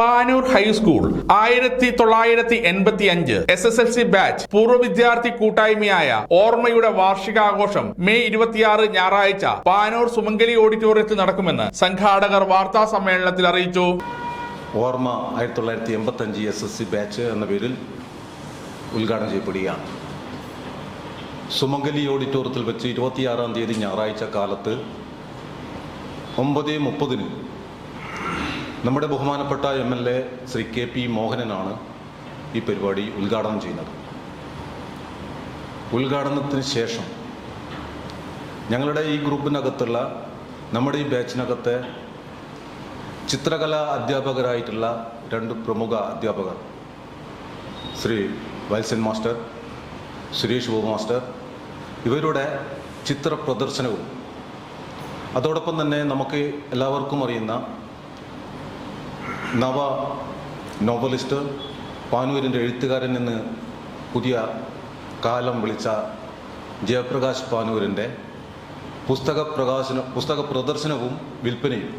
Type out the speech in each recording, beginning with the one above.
Panoor high school ആയിരത്തി തൊള്ളായിരത്തി എൺപത്തി അഞ്ച് S S L C batch പൂർവ വിദ്യാർത്ഥി കൂട്ടായ്മയായ ഓർമ്മയുടെ വാർഷികാഘോഷം മെയ് ഇരുപത്തിയാറ് ഞായറാഴ്ച പാനൂർ സുമംഗലി ഓഡിറ്റോറിയത്തിൽ നടക്കുമെന്ന് സംഘാടകർ വാർത്താ സമ്മേളനത്തിൽ അറിയിച്ചു. ഓർമ്മ ആയിരത്തി തൊള്ളായിരത്തി എൺപത്തി അഞ്ച് എസ് എസ് സി ബാച്ച് എന്ന പേരിൽ ഉദ്ഘാടനം ചെയ്യപ്പെടുകയാണ്. സുമംഗലി ഓഡിറ്റോറിയത്തിൽ വെച്ച് ഇരുപത്തിയാറാം തീയതി ഞായറാഴ്ച കാലത്ത് ഒമ്പത് മുപ്പതിന് നമ്മുടെ ബഹുമാനപ്പെട്ട M L A Shri K P മോഹനനാണ് ഈ പരിപാടി ഉദ്ഘാടനം ചെയ്യുന്നത്. ഉദ്ഘാടനത്തിന് ശേഷം ഞങ്ങളുടെ ഈ ഗ്രൂപ്പിനകത്തുള്ള നമ്മുടെ ഈ ബാച്ചിനകത്തെ ചിത്രകലാ അധ്യാപകരായിട്ടുള്ള രണ്ട് പ്രമുഖ അധ്യാപകർ ശ്രീ വത്സൻ മാസ്റ്റർ സുരേഷ് ബാബു മാസ്റ്റർ ഇവരുടെ ചിത്ര പ്രദർശനവും അതോടൊപ്പം തന്നെ നമുക്ക് എല്ലാവർക്കും അറിയുന്ന നവ നോവലിസ്റ്റ് പാനൂരിന്റെ എഴുത്തുകാരൻ എന്ന് പുതിയ കാലം വിളിച്ച ജയപ്രകാശ് പാനൂരിന്റെ പുസ്തക പ്രകാശന പുസ്തക പ്രദർശനവും വിൽപ്പനയും.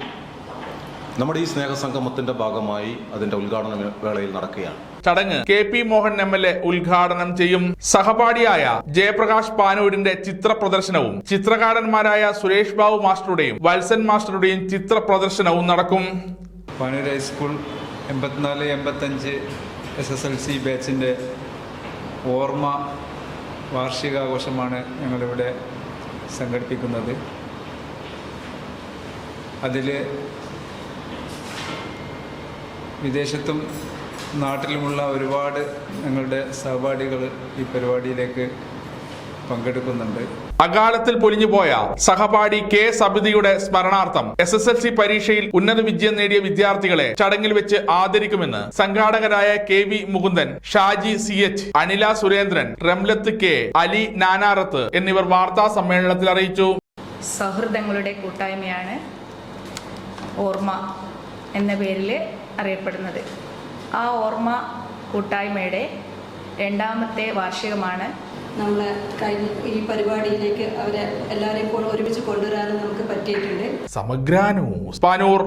നമ്മുടെ ഈ സ്നേഹസംഗമത്തിന്റെ ഭാഗമായി അതിന്റെ ഉദ്ഘാടന വേളയിൽ നടക്കുകയാണ്. ചടങ്ങ് K P Mohan M L A ഉദ്ഘാടനം ചെയ്യും. സഹപാഠിയായ ജയപ്രകാശ് പാനൂരിന്റെ ചിത്ര പ്രദർശനവും ചിത്രകാരന്മാരായ സുരേഷ് ബാബു മാസ്റ്ററുടെയും വത്സൻ മാസ്റ്ററുടെയും ചിത്ര പ്രദർശനവും നടക്കും. പാനൂർ ഹൈസ്കൂൾ എൺപത്തിനാല് എൺപത്തഞ്ച് എസ് എസ് എൽ സി ബാച്ചിന്റെ ഓർമ്മ വാർഷികാഘോഷമാണ് ഞങ്ങളിവിടെ സംഘടിപ്പിക്കുന്നത്. അതിൽ വിദേശത്തും നാട്ടിലുമുള്ള ഒരുപാട് ഞങ്ങളുടെ സഹപാഠികൾ ഈ പരിപാടിയിലേക്ക് പങ്കെടുക്കുന്നുണ്ട്. അകാലത്തിൽ പൊലിഞ്ഞുപോയ സഹപാഠി കെ സബിതിയുടെ സ്മരണാർത്ഥം എസ് എസ് എൽ സി പരീക്ഷയിൽ ഉന്നത വിജയം നേടിയ വിദ്യാർത്ഥികളെ ചടങ്ങിൽ വെച്ച് ആദരിക്കുമെന്ന് സംഘാടകരായ K V Mukundan Shaji C H Anila Surendran Ramlath K Ali Nanarath എന്നിവർ വാർത്താ സമ്മേളനത്തിൽ അറിയിച്ചു. സൗഹൃദങ്ങളുടെ കൂട്ടായ്മയാണ് ഓർമ്മ എന്ന പേരിൽ അറിയപ്പെടുന്നത്. ആ ഓർമ്മ കൂട്ടായ്മയുടെ രണ്ടാമത്തെ വാർഷികമാണ് നമ്മൾ കഴിഞ്ഞ ഈ പരിപാടിയിലേക്ക് അവരെ എല്ലാവരെയും ഒരുമിച്ച് കൊണ്ടുവരാനും നമുക്ക് പറ്റിയിട്ടുണ്ട്. സമഗ്ര ന്യൂസ്. പാനൂർ.